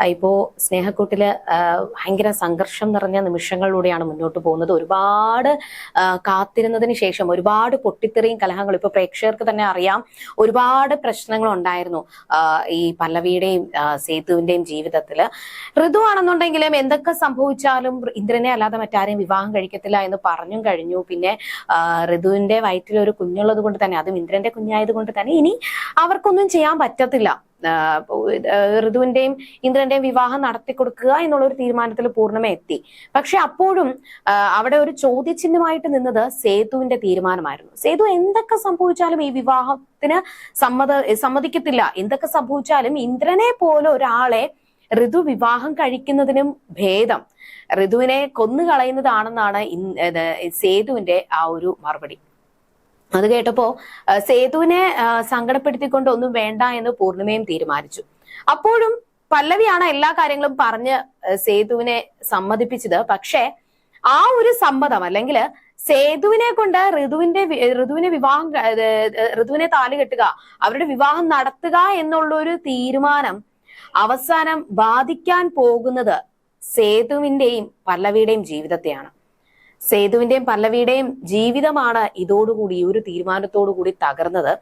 ആ, ഇപ്പോ സ്നേഹക്കൂട്ടിൽ ഭയങ്കര സംഘർഷം നിറഞ്ഞ നിമിഷങ്ങളിലൂടെയാണ് മുന്നോട്ട് പോകുന്നത്. ഒരുപാട് കാത്തിരുന്നതിന് ശേഷം ഒരുപാട് പൊട്ടിത്തെറിയും കലഹങ്ങളും ഇപ്പോൾ പ്രേക്ഷകർക്ക് തന്നെ അറിയാം. ഒരുപാട് പ്രശ്നങ്ങൾ ഉണ്ടായിരുന്നു ഈ പല്ലവിയുടെയും സേതുവിന്റെയും ജീവിതത്തിൽ. ഋതു ആണെന്നുണ്ടെങ്കിലും എന്തൊക്കെ സംഭവിച്ചാലും ഇന്ദ്രനെ അല്ലാതെ മറ്റാരെയും വിവാഹം കഴിക്കത്തില്ല എന്ന് പറഞ്ഞും കഴിഞ്ഞു. പിന്നെ ഋതുവിന്റെ വയറ്റിൽ ഒരു കുഞ്ഞുള്ളത് കൊണ്ട് തന്നെ അതും ഇന്ദ്രന്റെ കുഞ്ഞായത് കൊണ്ട് തന്നെ ഇനി അവർക്കൊന്നും ചെയ്യാൻ പറ്റത്തില്ല. ഋതുവിന്റെയും ഇന്ദ്രന്റെയും വിവാഹം നടത്തി കൊടുക്കുക എന്നുള്ള ഒരു തീരുമാനത്തിൽ പൂർണമേ എത്തി. പക്ഷെ അപ്പോഴും അവിടെ ഒരു ചോദ്യചിഹ്നമായിട്ട് നിന്നത് സേതുവിന്റെ തീരുമാനമായിരുന്നു. സേതു എന്തൊക്കെ സംഭവിച്ചാലും ഈ വിവാഹത്തിന് സമ്മത സമ്മതിക്കത്തില്ല. എന്തൊക്കെ സംഭവിച്ചാലും ഇന്ദ്രനെ പോലെ ഒരാളെ ഋതു വിവാഹം കഴിക്കുന്നതിനും ഭേദം. ഋതുവിനെ കൊന്നുകളയുന്നതാണെന്നാണ് സേതുവിന്റെ ആ ഒരു മറുപടി. അത് കേട്ടപ്പോ സേതുവിനെ സങ്കടപ്പെടുത്തിക്കൊണ്ട് ഒന്നും വേണ്ട എന്ന് പൂർണിമയും തീരുമാനിച്ചു. അപ്പോഴും പല്ലവിയാണ് എല്ലാ കാര്യങ്ങളും പറഞ്ഞ് സേതുവിനെ സമ്മതിപ്പിച്ചത്. പക്ഷേ ആ ഒരു സമ്മതം അല്ലെങ്കിൽ സേതുവിനെ കൊണ്ട് ഋതുവിന്റെ ഋതുവിനെ വിവാഹം ഋതുവിനെ താലി കെട്ടുക അവരുടെ വിവാഹം നടത്തുക എന്നുള്ള ഒരു തീരുമാനം അവസാനം ബാധിക്കാൻ പോകുന്നത് സേതുവിന്റെയും പല്ലവിയുടെയും ജീവിതത്തെയാണ്. സേതുവിന്റെയും പല്ലവിയുടെയും ജീവിതമാണ് ഇതോടുകൂടി ഒരു തീരുമാനത്തോടു കൂടി തകർന്നത്.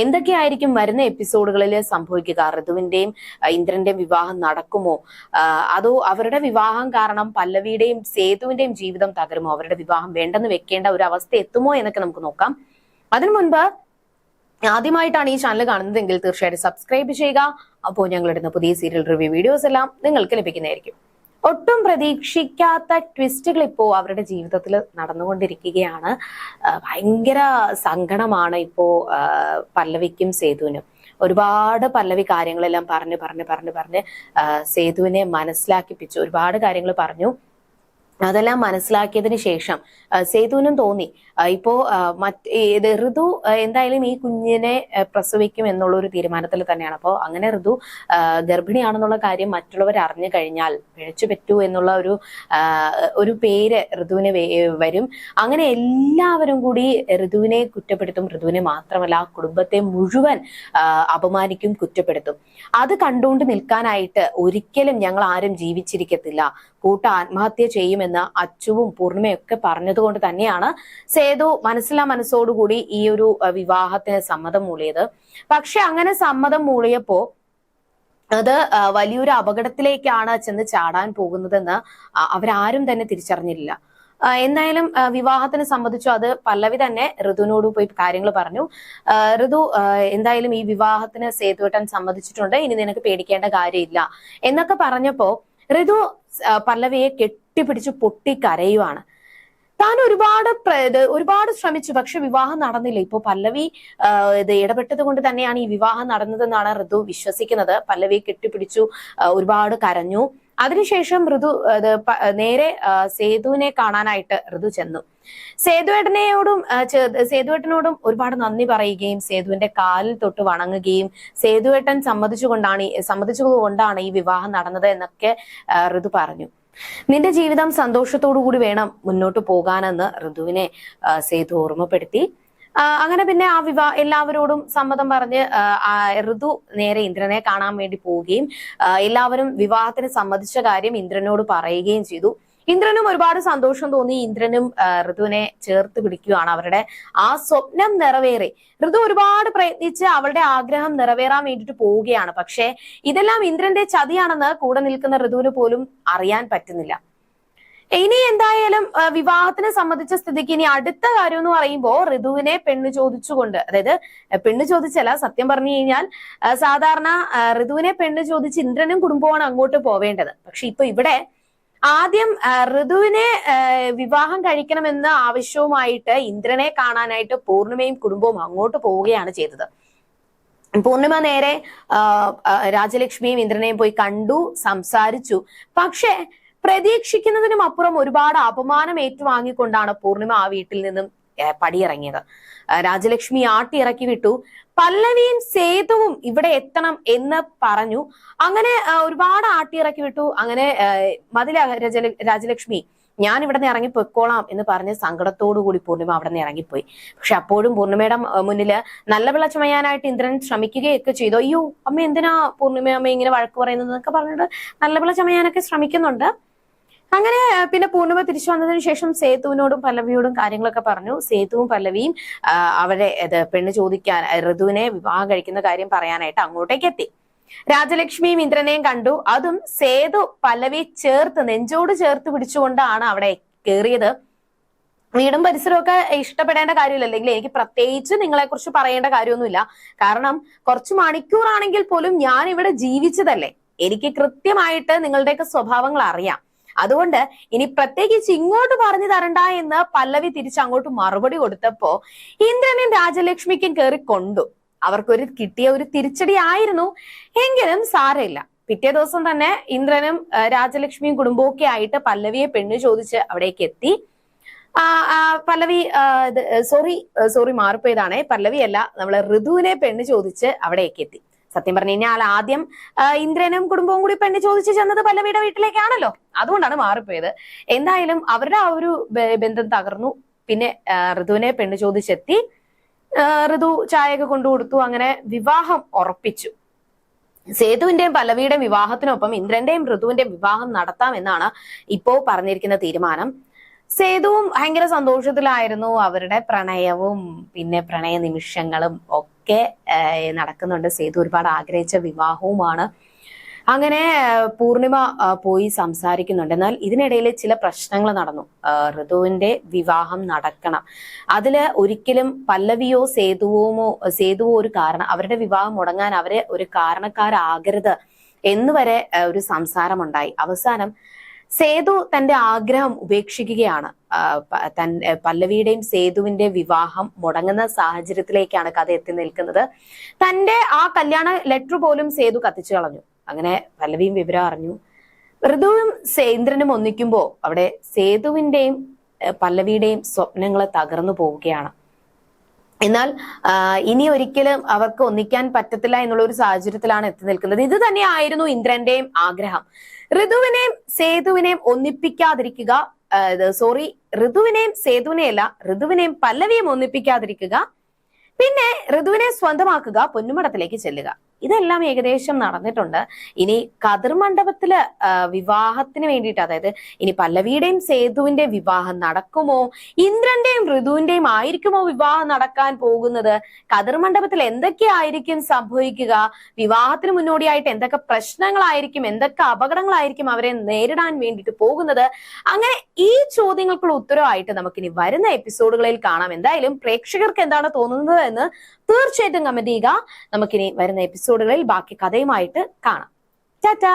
എന്തൊക്കെയായിരിക്കും വരുന്ന എപ്പിസോഡുകളിൽ സംഭവിക്കുക? ഋതുവിന്റെയും ഇന്ദ്രന്റെയും വിവാഹം നടക്കുമോ? അതോ അവരുടെ വിവാഹം കാരണം പല്ലവിയുടെയും സേതുവിന്റെയും ജീവിതം തകരുമോ? അവരുടെ വിവാഹം വേണ്ടെന്ന് വെക്കേണ്ട ഒരു അവസ്ഥ എത്തുമോ എന്നൊക്കെ നമുക്ക് നോക്കാം. അതിനു മുൻപ് ആദ്യമായിട്ടാണ് ഈ ചാനൽ കാണുന്നതെങ്കിൽ തീർച്ചയായിട്ടും സബ്സ്ക്രൈബ് ചെയ്യുക. അപ്പോൾ ഞങ്ങളിടുന്ന പുതിയ സീരിയൽ റിവ്യൂ വീഡിയോസ് എല്ലാം നിങ്ങൾക്ക് ലഭിക്കുന്നതായിരിക്കും. ഒട്ടും പ്രതീക്ഷിക്കാത്ത ട്വിസ്റ്റുകൾ ഇപ്പോ അവരുടെ ജീവിതത്തിൽ നടന്നുകൊണ്ടിരിക്കുകയാണ്. ഭയങ്കര സങ്കടമാണ് ഇപ്പോ പല്ലവിക്കും സേതുവിനും. ഒരുപാട് പല്ലവി കാര്യങ്ങളെല്ലാം പറഞ്ഞ് പറഞ്ഞ് പറഞ്ഞ് പറഞ്ഞ് സേതുവിനെ മനസ്സിലാക്കിപ്പിച്ചു ഒരുപാട് കാര്യങ്ങൾ പറഞ്ഞു. അതെല്ലാം മനസ്സിലാക്കിയതിന് ശേഷം സേതുവിനും തോന്നി. ഇപ്പോ മറ്റ് ഋതു എന്തായാലും ഈ കുഞ്ഞിനെ പ്രസവിക്കും എന്നുള്ള ഒരു തീരുമാനത്തിൽ തന്നെയാണ്. അപ്പോൾ അങ്ങനെ ഋതു ഗർഭിണിയാണെന്നുള്ള കാര്യം മറ്റുള്ളവർ അറിഞ്ഞു കഴിഞ്ഞാൽ പിഴച്ചു പറ്റൂ എന്നുള്ള ഒരു ഒരു പേര് ഋതുവിന് വരും. അങ്ങനെ എല്ലാവരും കൂടി ഋതുവിനെ കുറ്റപ്പെടുത്തും. ഋതുവിനെ മാത്രമല്ല ആ കുടുംബത്തെ മുഴുവൻ അപമാനിക്കും കുറ്റപ്പെടുത്തും. അത് കണ്ടുകൊണ്ട് നിൽക്കാനായിട്ട് ഒരിക്കലും ഞങ്ങൾ ആരും ജീവിച്ചിരിക്കത്തില്ല. കൂട്ട ആത്മഹത്യ ചെയ്യുമെന്ന് അച്ചുവും പൂർണിമയൊക്കെ പറഞ്ഞതുകൊണ്ട് തന്നെയാണ് സേതു മനസ്സിലാ മനസ്സോടുകൂടി ഈ ഒരു വിവാഹത്തിന് സമ്മതം മൂളിയത്. പക്ഷെ അങ്ങനെ സമ്മതം മൂളിയപ്പോ അത് വലിയൊരു അപകടത്തിലേക്കാണ് ചെന്ന് ചാടാൻ പോകുന്നതെന്ന് അവരാരും തന്നെ തിരിച്ചറിഞ്ഞില്ല. എന്തായാലും വിവാഹത്തിന് സംബന്ധിച്ചു അത് പല്ലവി തന്നെ ഋതുവിനോട് പോയി കാര്യങ്ങൾ പറഞ്ഞു. ഋതു എന്തായാലും ഈ വിവാഹത്തിന് സേതുവേട്ടൻ സമ്മതിച്ചിട്ടുണ്ട്. ഇനി നിനക്ക് പേടിക്കേണ്ട കാര്യമില്ല എന്നൊക്കെ പറഞ്ഞപ്പോ ഋതു പല്ലവിയെ കെട്ടിപ്പിടിച്ച് പൊട്ടിക്കരയുവാണ്. താൻ ഒരുപാട് ഒരുപാട് ശ്രമിച്ചു. പക്ഷെ വിവാഹം നടന്നില്ല. ഇപ്പോ പല്ലവി ഇത് ഇടപെട്ടത് കൊണ്ട് തന്നെയാണ് ഈ വിവാഹം നടന്നതെന്നാണ് ഋതു വിശ്വസിക്കുന്നത്. പല്ലവിയെ കെട്ടിപ്പിടിച്ചു ഒരുപാട് കരഞ്ഞു. അതിനുശേഷം ഋതു നേരെ സേതുവിനെ കാണാനായിട്ട് ഋതു ചെന്നു. സേതുവേട്ടനെയോടും സേതുവേട്ടനോടും ഒരുപാട് നന്ദി പറയുകയും സേതുവിന്റെ കാലിൽ തൊട്ട് വണങ്ങുകയും സേതുവേട്ടൻ സമ്മതിച്ചുകൊണ്ടാണ് സമ്മതിച്ചുകൊണ്ടാണ് ഈ വിവാഹം നടന്നത് എന്നൊക്കെ ഋതു പറഞ്ഞു. നിന്റെ ജീവിതം സന്തോഷത്തോടു കൂടി വേണം മുന്നോട്ട് പോകാനെന്ന് ഋതുവിനെ സേതു ഓർമ്മപ്പെടുത്തി. അങ്ങനെ പിന്നെ ആ വിവാ എല്ലാവരോടും സമ്മതം പറഞ്ഞ് ഋതു നേരെ ഇന്ദ്രനെ കാണാൻ വേണ്ടി പോവുകയും എല്ലാവരും വിവാഹത്തിന് സമ്മതിച്ച കാര്യം ഇന്ദ്രനോട് പറയുകയും ചെയ്തു. ഇന്ദ്രനും ഒരുപാട് സന്തോഷം തോന്നി. ഇന്ദ്രനും ഋതുവിനെ ചേർത്ത് പിടിക്കുകയാണ് അവരുടെ ആ സ്വപ്നം നിറവേറി. ഋതു ഒരുപാട് പ്രയത്നിച്ച് അവളുടെ ആഗ്രഹം നിറവേറാൻ വേണ്ടിയിട്ട് പോവുകയാണ്. പക്ഷേ ഇതെല്ലാം ഇന്ദ്രന്റെ ചതിയാണെന്ന് കൂടെ നിൽക്കുന്ന ഋതുവിന് പോലും അറിയാൻ പറ്റുന്നില്ല. ഇനി എന്തായാലും വിവാഹത്തിനെ സംബന്ധിച്ച സ്ഥിതിക്ക് ഇനി അടുത്ത കാര്യം എന്ന് പറയുമ്പോൾ ഋതുവിനെ പെണ്ണ് ചോദിച്ചുകൊണ്ട് അതായത് പെണ്ണ് ചോദിച്ചല്ല സത്യം പറഞ്ഞു കഴിഞ്ഞാൽ സാധാരണ ഋതുവിനെ പെണ്ണ് ചോദിച്ച് ഇന്ദ്രനും കുടുംബമാണ് അങ്ങോട്ട് പോവേണ്ടത്. പക്ഷെ ഇപ്പൊ ഇവിടെ ആദ്യം ഋതുവിനെ വിവാഹം കഴിക്കണമെന്ന ആവശ്യവുമായിട്ട് ഇന്ദ്രനെ കാണാനായിട്ട് പൂർണിമയും കുടുംബവും അങ്ങോട്ട് പോവുകയാണ് ചെയ്തത്. പൂർണിമ നേരെ രാജലക്ഷ്മിയും ഇന്ദ്രനെയും പോയി കണ്ടു സംസാരിച്ചു. പക്ഷേ പ്രതീക്ഷിക്കുന്നതിനും അപ്പുറം ഒരുപാട് അപമാനം ഏറ്റുവാങ്ങിക്കൊണ്ടാണ് പൂർണിമ ആ വീട്ടിൽ നിന്നും പടിയിറങ്ങിയത്. രാജലക്ഷ്മി ആട്ടിയിറക്കി വിട്ടു. പല്ലവിയും സേതുവും ഇവിടെ എത്തണം എന്ന് പറഞ്ഞു. അങ്ങനെ ഒരുപാട് ആട്ടി ഇറക്കി വിട്ടു. അങ്ങനെ മതില രാജല- രാജലക്ഷ്മി ഞാൻ ഇവിടെ നിന്ന് ഇറങ്ങി പൊയ്ക്കോളാം എന്ന് പറഞ്ഞ് കൂടി പൂർണിമ അവിടെ നിന്ന് ഇറങ്ങിപ്പോയി. പക്ഷെ അപ്പോഴും പൂർണിമയുടെ മുന്നിൽ നല്ല വിള ചുമയാനായിട്ട് ഇന്ദ്രൻ ശ്രമിക്കുകയൊക്കെ ചെയ്തു. അയ്യോ അമ്മ എന്തിനാ പൂർണിമ അമ്മ ഇങ്ങനെ വഴക്ക് പറയുന്നത് എന്നൊക്കെ പറഞ്ഞിട്ട് നല്ല വിള ചുമയാനൊക്കെ ശ്രമിക്കുന്നുണ്ട്. അങ്ങനെ പിന്നെ പൂർണിമ തിരിച്ചു വന്നതിന് ശേഷം സേതുവിനോടും പല്ലവിയോടും കാര്യങ്ങളൊക്കെ പറഞ്ഞു. സേതുവും പല്ലവിയും അവരെ പെണ്ണ് ചോദിക്കാൻ ഋതുവിനെ വിവാഹം കഴിക്കുന്ന കാര്യം പറയാനായിട്ട് അങ്ങോട്ടേക്ക് എത്തി. രാജലക്ഷ്മിയും ഇന്ദ്രനെയും കണ്ടു. അതും സേതു പല്ലവി ചേർത്ത് നെഞ്ചോട് ചേർത്ത് പിടിച്ചുകൊണ്ടാണ് അവിടെ കയറിയത്. വീടും പരിസരവും ഒക്കെ ഇഷ്ടപ്പെടേണ്ട കാര്യമില്ല. അല്ലെങ്കിൽ എനിക്ക് പ്രത്യേകിച്ച് നിങ്ങളെ കുറിച്ച് പറയേണ്ട കാര്യമൊന്നുമില്ല. കാരണം കുറച്ച് മണിക്കൂറാണെങ്കിൽ പോലും ഞാൻ ഇവിടെ ജീവിച്ചതല്ലേ. എനിക്ക് കൃത്യമായിട്ട് നിങ്ങളുടെയൊക്കെ സ്വഭാവങ്ങൾ അറിയാം. അതുകൊണ്ട് ഇനി പ്രത്യേകിച്ച് ഇങ്ങോട്ട് പറഞ്ഞു തരണ്ട എന്ന് പല്ലവി തിരിച്ച് അങ്ങോട്ട് മറുപടി കൊടുത്തപ്പോ ഇന്ദ്രനും രാജലക്ഷ്മിക്കും കയറി കൊണ്ടു. അവർക്കൊരു കിട്ടിയ ഒരു തിരിച്ചടി ആയിരുന്നു. എങ്കിലും സാരമില്ല. പിറ്റേ ദിവസം തന്നെ ഇന്ദ്രനും രാജലക്ഷ്മിയും കുടുംബവും ഒക്കെ ആയിട്ട് പല്ലവിയെ പെണ്ണ് ചോദിച്ച് അവിടേക്ക് എത്തി. പല്ലവി സോറി സോറി മാറിപ്പോയതാണേ. പല്ലവിയല്ല നമ്മളെ ഋതുവിനെ പെണ്ണ് ചോദിച്ച് അവിടേക്ക് എത്തി. സത്യം പറഞ്ഞു കഴിഞ്ഞാൽ ആദ്യം ഇന്ദ്രനും കുടുംബവും കൂടി പെണ്ണ് ചോദിച്ച് ചെന്നത് പല്ലവിയുടെ വീട്ടിലേക്കാണല്ലോ. അതുകൊണ്ടാണ് മാറിപ്പോയത്. എന്തായാലും അവരുടെ ആ ഒരു ബന്ധം തകർന്നു. പിന്നെ ഋതുവിനെ പെണ്ണ് ചോദിച്ചെത്തി. ഋതു ചായയൊക്കെ കൊണ്ടു കൊടുത്തു. അങ്ങനെ വിവാഹം ഉറപ്പിച്ചു. സേതുവിന്റെയും പല്ലവിയുടെയും വിവാഹത്തിനൊപ്പം ഇന്ദ്രന്റെയും ഋതുവിന്റെയും വിവാഹം നടത്താം എന്നാണ് ഇപ്പോ പറഞ്ഞിരിക്കുന്ന തീരുമാനം. സേതുവും ഭയങ്കര സന്തോഷത്തിലായിരുന്നു അവരുടെ പ്രണയവും പിന്നെ പ്രണയ നിമിഷങ്ങളും ഒക്കെ നടക്കുന്നുണ്ട്. സേതു ഒരുപാട് ആഗ്രഹിച്ച വിവാഹവുമാണ്. അങ്ങനെ പൂർണിമ പോയി സംസാരിക്കുന്നുണ്ട്. എന്നാൽ ഇതിനിടയിൽ ചില പ്രശ്നങ്ങൾ നടന്നു. ഋതുവിന്റെ വിവാഹം നടക്കണം. അതിൽ ഒരിക്കലും പല്ലവിയോ സേതുവോമോ സേതുവോ ഒരു കാരണം അവരുടെ വിവാഹം മുടങ്ങാൻ അവരെ ഒരു കാരണക്കാരാകരുത് എന്നുവരെ ഒരു സംസാരമുണ്ടായി. അവസാനം സേതു തന്റെ ആഗ്രഹം ഉപേക്ഷിക്കുകയാണ്. തൻ പല്ലവിയുടെയും സേതുവിന്റെ വിവാഹം മുടങ്ങുന്ന സാഹചര്യത്തിലേക്കാണ് കഥ എത്തി നിൽക്കുന്നത്. തന്റെ ആ കല്യാണ ലെറ്റർ പോലും സേതു കത്തിച്ചു കളഞ്ഞു. അങ്ങനെ പല്ലവിയും വിവരം അറിഞ്ഞു. ഋതുവും സേന്ദ്രനും ഒന്നിക്കുമ്പോ അവിടെ സേതുവിന്റെയും പല്ലവിയുടെയും സ്വപ്നങ്ങൾ തകർന്നു പോവുകയാണ്. എന്നാൽ ഇനി ഒരിക്കലും അവർക്ക് ഒന്നിക്കാൻ പറ്റത്തില്ല എന്നുള്ള ഒരു സാഹചര്യത്തിലാണ് എത്തി നിൽക്കുന്നത്. ഇത് തന്നെയായിരുന്നു ഇന്ദ്രന്റെയും ആഗ്രഹം. ഋതുവിനെയും സേതുവിനെയും ഒന്നിപ്പിക്കാതിരിക്കുക സോറി ഋതുവിനെയും സേതുവിനെയല്ല ഋതുവിനെയും പല്ലവിയും ഒന്നിപ്പിക്കാതിരിക്കുക. പിന്നെ ഋതുവിനെ സ്വന്തമാക്കുക പൊന്നുമടത്തിലേക്ക് ചെല്ലുക. ഇതെല്ലാം ഏകദേശം നടന്നിട്ടുണ്ട്. ഇനി കതിർ മണ്ഡപത്തിൽ വിവാഹത്തിന് വേണ്ടിയിട്ട് അതായത് ഇനി പല്ലവിയുടെയും സേതുവിന്റെ വിവാഹം നടക്കുമോ? ഇന്ദ്രന്റെയും ഋതുവിന്റെയും ആയിരിക്കുമോ വിവാഹം നടക്കാൻ പോകുന്നത്? കതിർ മണ്ഡപത്തിൽ എന്തൊക്കെയായിരിക്കും സംഭവിക്കുക? വിവാഹത്തിന് മുന്നോടിയായിട്ട് എന്തൊക്കെ പ്രശ്നങ്ങളായിരിക്കും എന്തൊക്കെ അപകടങ്ങളായിരിക്കും അവരെ നേരിടാൻ വേണ്ടിയിട്ട് പോകുന്നത്? അങ്ങനെ ഈ ചോദ്യങ്ങൾക്കുള്ള ഉത്തരവായിട്ട് നമുക്കിനി വരുന്ന എപ്പിസോഡുകളിൽ കാണാം. എന്തായാലും പ്രേക്ഷകർക്ക് എന്താണ് തോന്നുന്നത് എന്ന് തീർച്ചയായിട്ടും കമന്റ് ചെയ്യുക. നമുക്കിനി വരുന്ന എപ്പിസോഡുകളിൽ ബാക്കി കഥയുമായിട്ട് കാണാം. ടാറ്റാ!